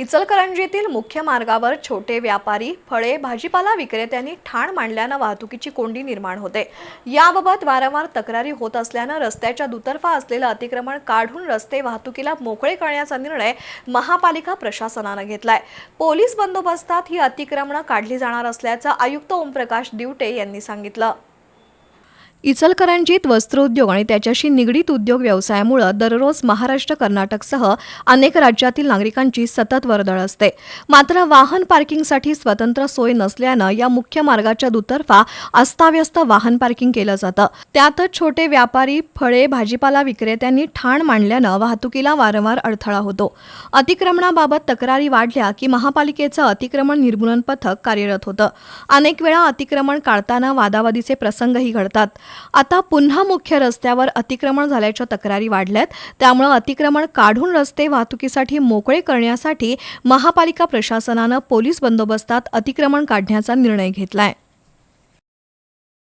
इचलकरंजीतील मुख्य मार्गावर छोटे व्यापारी फळे भाजीपाला विक्रेत्यांनी ठाण मांडल्यानं वाहतुकीची कोंडी निर्माण होते. याबाबत वारंवार तक्रारी होत असल्यानं रस्त्याच्या दुतर्फा असलेलं अतिक्रमण काढून रस्ते वाहतुकीला मोकळे करण्याचा निर्णय महापालिका प्रशासनानं घेतलाय. पोलीस बंदोबस्तात ही अतिक्रमणं काढली जाणार असल्याचं आयुक्त ओमप्रकाश दिवटे यांनी सांगितलं. इचलकरंजीत वस्त्रोद्योग आणि त्याच्याशी निगडीत उद्योग व्यवसायामुळं दररोज महाराष्ट्र कर्नाटकसह अनेक राज्यातील नागरिकांची सतत वर्दळ असते. मात्र वाहन पार्किंगसाठी स्वतंत्र सोय नसल्यानं या मुख्य मार्गाच्या दुतर्फा अस्ताव्यस्त वाहन पार्किंग केलं जातं. त्यातच छोटे व्यापारी फळे भाजीपाला विक्रेत्यांनी ठाण मांडल्यानं वाहतुकीला वारंवार अडथळा होतो. अतिक्रमणाबाबत तक्रारी वाढल्या की महापालिकेचं अतिक्रमण निर्मूलन पथक कार्यरत होतं. अनेक वेळा अतिक्रमण काढताना वादावादीचे प्रसंगही घडतात. आता पुन्हा मुख्य रस्त्यावर अतिक्रमण झाल्याच्या तक्रारी वाढल्यात. त्यामुळं अतिक्रमण काढून रस्ते वाहतुकीसाठी मोकळे करण्यासाठी महापालिका प्रशासनानं पोलीस बंदोबस्तात अतिक्रमण काढण्याचा निर्णय घेतलाय.